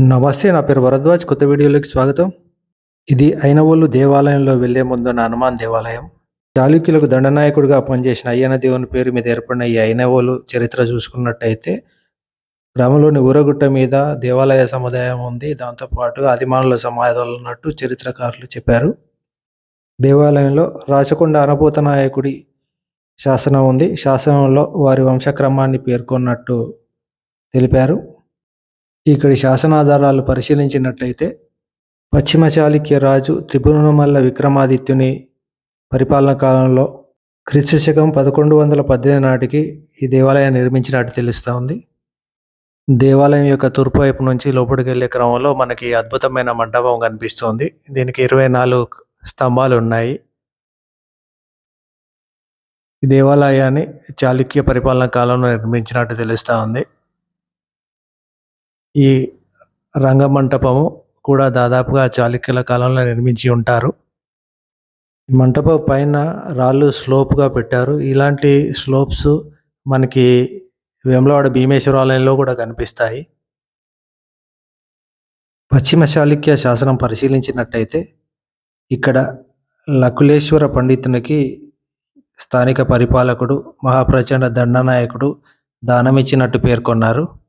నమస్తే నా పేరు వరద్వాజ్ కొత్త వీడియోలోకి స్వాగతం. ఇది అయినవోలు దేవాలయంలో వెళ్ళే ముందున్న హనుమాన్ దేవాలయం. చాళుక్యులకు దండనాయకుడిగా పనిచేసిన అయ్యన దేవుని పేరు మీద ఏర్పడిన ఈ అయినవోలు చరిత్ర చూసుకున్నట్టయితే గ్రామంలోని ఊరగుట్ట మీద దేవాలయ సముదాయం ఉంది. దాంతోపాటు ఆదిమానుల సమాధాలు ఉన్నట్టు చరిత్రకారులు చెప్పారు. దేవాలయంలో రాచకొండ అనపోత నాయకుడి శాసనం ఉంది. శాసనంలో వారి వంశక్రమాన్ని పేర్కొన్నట్టు తెలిపారు. ఇక్కడి శాసనాధారాలు పరిశీలించినట్లయితే పశ్చిమ చాళుక్య రాజు త్రిభువనమల్ల విక్రమాదిత్యుని పరిపాలన కాలంలో క్రీస్తు శకం పదకొండు వందల పద్దెనిమిది నాటికి ఈ దేవాలయాన్ని నిర్మించినట్టు తెలుస్తూ ఉంది. దేవాలయం యొక్క తూర్పు వైపు నుంచి లోపలికి వెళ్ళే క్రమంలో మనకి అద్భుతమైన మండపం కనిపిస్తుంది. దీనికి ఇరవై నాలుగు స్తంభాలు ఉన్నాయి. ఈ దేవాలయాన్ని చాళుక్య పరిపాలన కాలంలో నిర్మించినట్టు తెలుస్తూ ఉంది. ఈ రంగమంటపము కూడా దాదాపుగా చాళుక్యుల కాలంలో నిర్మించి ఉంటారు. మంటపం పైన రాళ్ళు స్లోప్గా పెట్టారు. ఇలాంటి స్లోప్స్ మనకి వేములవాడ భీమేశ్వర ఆలయంలో కూడా కనిపిస్తాయి. పశ్చిమ చాళుక్య శాసనం పరిశీలించినట్టయితే ఇక్కడ లకులేశ్వర పండితునికి స్థానిక పరిపాలకుడు మహాప్రచండ దండనాయకుడు దానమిచ్చినట్టు పేర్కొన్నారు.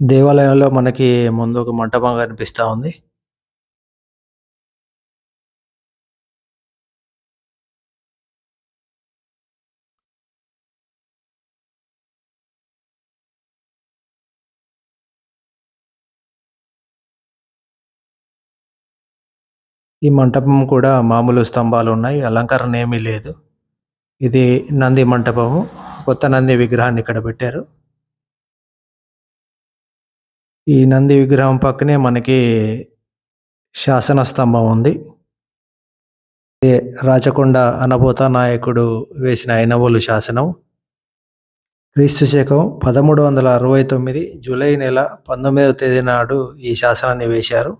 దేవాలయంలో మనకి ముందు ఒక మంటపం కనిపిస్తూ ఉంది. ఈ మంటపం కూడా మామూలు స్తంభాలు ఉన్నాయి. అలంకరణ ఏమీ లేదు. ఇది నంది మంటపము. కొత్త నంది విగ్రహాన్ని ఇక్కడ పెట్టారు. ఈ నంది విగ్రహం పక్కనే మనకి శాసన స్తంభం ఉంది. రాచకొండ అనబోత నాయకుడు వేసిన ఐనవోలు శాసనం. క్రీస్తు శకం పదమూడు వందల అరవై తొమ్మిది జూలై నెల పంతొమ్మిదవ తేదీ నాడు ఈ శాసనాన్ని వేశారు.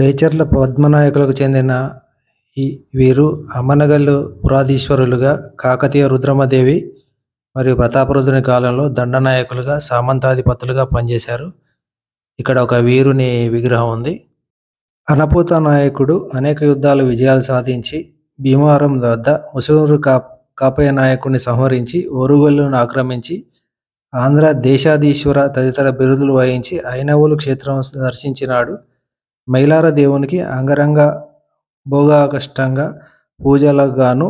రేచర్ల పద్మనాయకులకు చెందిన ఈ వీరు అమ్మనగల్లు పురాధీశ్వరులుగా కాకతీయ రుద్రమదేవి మరియు ప్రతాపరుద్రుని కాలంలో దండనాయకులుగా సామంతాధిపతులుగా పనిచేశారు. ఇక్కడ ఒక వీరుని విగ్రహం ఉంది. అనపూత నాయకుడు అనేక యుద్ధాలు విజయాలు సాధించి భీమవరం వద్ద ముసూరు కా కాపయ్య నాయకుడిని సంహరించి ఓరుగల్లును ఆక్రమించి ఆంధ్ర దేశాధీశ్వర తదితర బిరుదులు వహించి ఐనవోలు క్షేత్రం దర్శించినాడు. మైలార దేవునికి అంగరంగ భోగాకష్టంగా పూజలకు గాను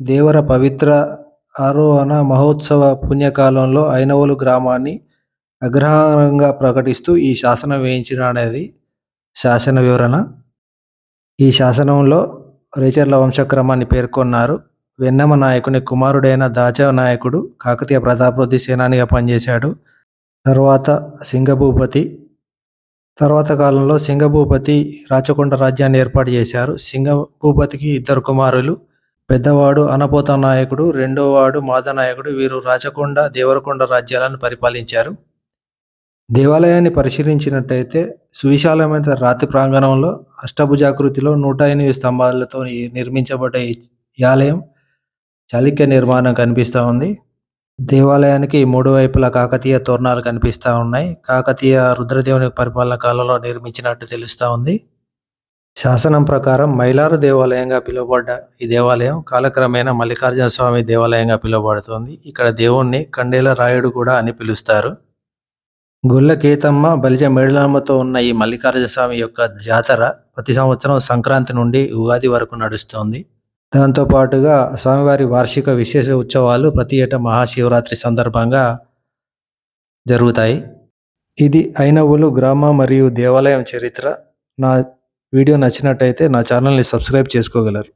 దేవర పవిత్ర ఆరోహణ మహోత్సవ పుణ్యకాలంలో ఐనవోలు గ్రామాన్ని అగ్రహారంగా ప్రకటిస్తూ ఈ శాసనం వేయించిన అనేది శాసన వివరణ. ఈ శాసనంలో రేచర్ల వంశక్రమాన్ని పేర్కొన్నారు. వెన్నమ నాయకుని కుమారుడైన దాచా నాయకుడు కాకతీయ ప్రతాపరుద్ధి సేనానిగా పనిచేశాడు. తర్వాత సింగభూపతి. తర్వాత కాలంలో సింగభూపతి రాచకొండ రాజ్యాన్ని ఏర్పాటు చేశారు. సింగభూపతికి ఇద్దరు కుమారులు. పెద్దవాడు అనపోత నాయకుడు రెండోవాడు మాదనాయకుడు వీరు రాచకొండ దేవరకొండ రాజ్యాలను పరిపాలించారు. దేవాలయాన్ని పరిశీలించినట్టయితే సువిశాలమైన రాతి ప్రాంగణంలో అష్టభుజాకృతిలో నూట ఎనిమిది స్తంభాలతో నిర్మించబడ్డ ఈ ఆలయం చాళుక్య నిర్మాణం కనిపిస్తూ ఉంది. దేవాలయానికి మూడు వైపులా కాకతీయ తోరణాలు కనిపిస్తూ ఉన్నాయి. కాకతీయ రుద్రదేవుని పరిపాలన కాలంలో నిర్మించినట్టు తెలుస్తూ ఉంది. శాసనం ప్రకారం మైలారు దేవాలయంగా పిలువబడ్డ ఈ దేవాలయం కాలక్రమేణా మల్లికార్జున స్వామి దేవాలయంగా పిలువబడుతుంది. ఇక్కడ దేవుణ్ణి కండేల రాయుడు కూడా అని పిలుస్తారు. గొల్ల కేతమ్మ బలిజ మేడలమ్మతో ఉన్న ఈ మల్లికార్జున స్వామి యొక్క జాతర ప్రతి సంవత్సరం సంక్రాంతి నుండి ఉగాది వరకు నడుస్తోంది. దాంతో పాటుగా స్వామివారి వార్షిక విశేష ఉత్సవాలు ప్రతి ఏటా మహాశివరాత్రి సందర్భంగా జరుగుతాయి. ఇది ఐనవులు గ్రామ మరియు దేవాలయం చరిత్ర. నా వీడియో నచ్చినట్టయితే నా ఛానల్ని సబ్స్క్రైబ్ చేసుకోగలరు.